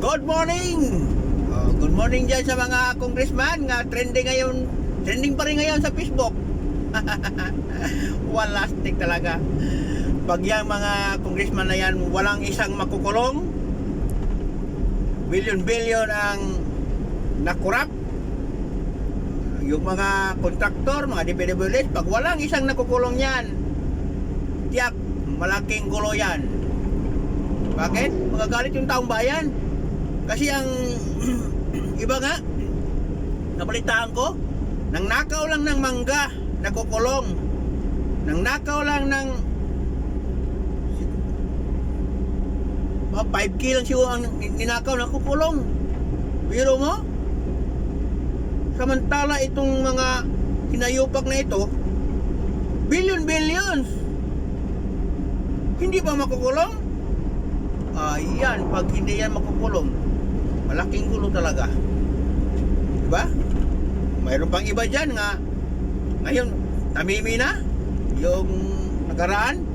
Good morning! Oh, good morning dyan sa mga congressman nga trending ngayon, trending pa rin ngayon sa Facebook. Walastik talaga. Pag yung mga congressman na yan, walang isang makukulong, billion-billion ang nakurap. Yung mga kontraktor, mga DPWH, pag walang isang nakukulong yan, tiyak, malaking gulo yan. Bakit? Magagalit yung taong bayan. Kasi ang iba nga, nabalitaan ko, nang nakaw lang ng mangga, nakukulong. Nang nakaw lang ng mga 5K lang siguro ang ninakaw, nakukulong. Biro mo? Samantala itong mga hinayupak na ito, billion billions. Hindi ba makukulong? Ayan, pag hindi yan makukulong, malaking gulo talaga. Diba? Mayroon pang iba dyan nga, ngayon, tamimi na, yung nakaraan,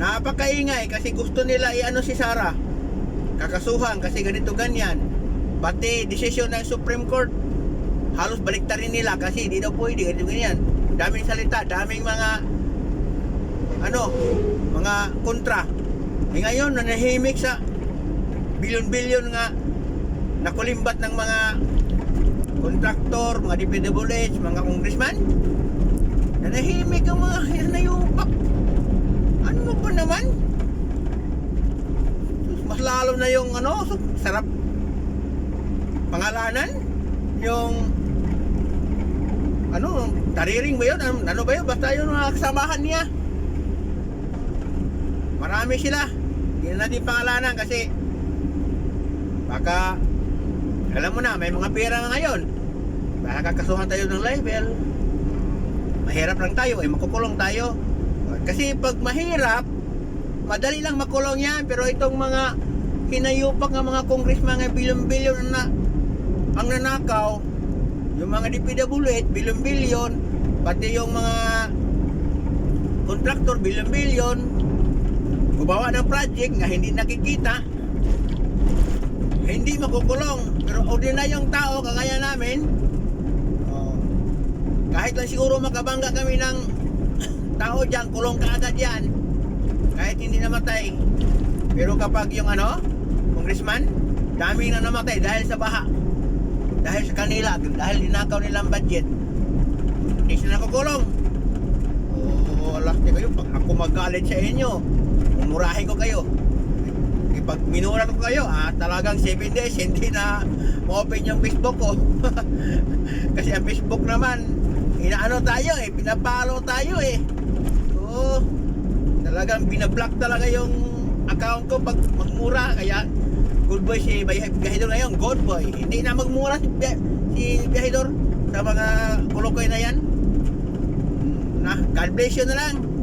napakaingay kasi gusto nila i-ano si Sara, kakasuhan kasi ganito ganyan. Pati desisyon ng Supreme Court, halos baliktarin nila kasi di daw pwede, ganito ganyan. Daming salita, daming mga, ano, mga kontra. Eh ngayon, nanahimik sa bilyon-bilyon nga nakulimbat ng mga kontraktor, mga DPWH, mga congressman. Nanahimik ang mga hinayupak. Ano ba naman? Mas lalo na yung ano, sarap pangalanan. Yung ano, tariring ba yun? Ano, ano ba yun? Basta yun mga kasamahan niya. Marami sila. Hindi na natin pangalanan kasi baka alam mo na, may mga pera nga ngayon. Baka kakasuhan tayo ng libel. Mahirap lang tayo, eh makukulong tayo. Kasi pag mahirap, madali lang makulong yan. Pero itong mga hinayupak ng mga congressman ng bilyon-bilyon na ang nanakaw, yung mga DPWH, bilyon-bilyon, pati yung mga kontraktor, bilyon-bilyon, gumawa ng project nga hindi nakikita, hindi makukulong. Pero ordinaryong tao, kagaya namin, oh, kahit lang siguro makabangga kami ng tao dyan, kulong ka agad yan. Kahit hindi namatay. Pero kapag yung ano, congressman, dami na namatay dahil sa baha. Dahil sa kanila, dahil dinakaw nilang budget. Hindi sila nakukulong. Oh, alas kayo, pag ako magalit sa inyo, mumurahin ko kayo. Pag minura ko kayo, ah, talagang 7 days, hindi na ma-open yung Facebook ko. Kasi ang Facebook naman, inaano tayo eh, pinapalo tayo eh. Oo, talagang binablock talaga yung account ko pag magmura. Kaya, good boy si Biyahidor ngayon, good boy. Hindi na magmura si, si Biyahidor sa mga kulukoy na yan. Na, God bless you na lang.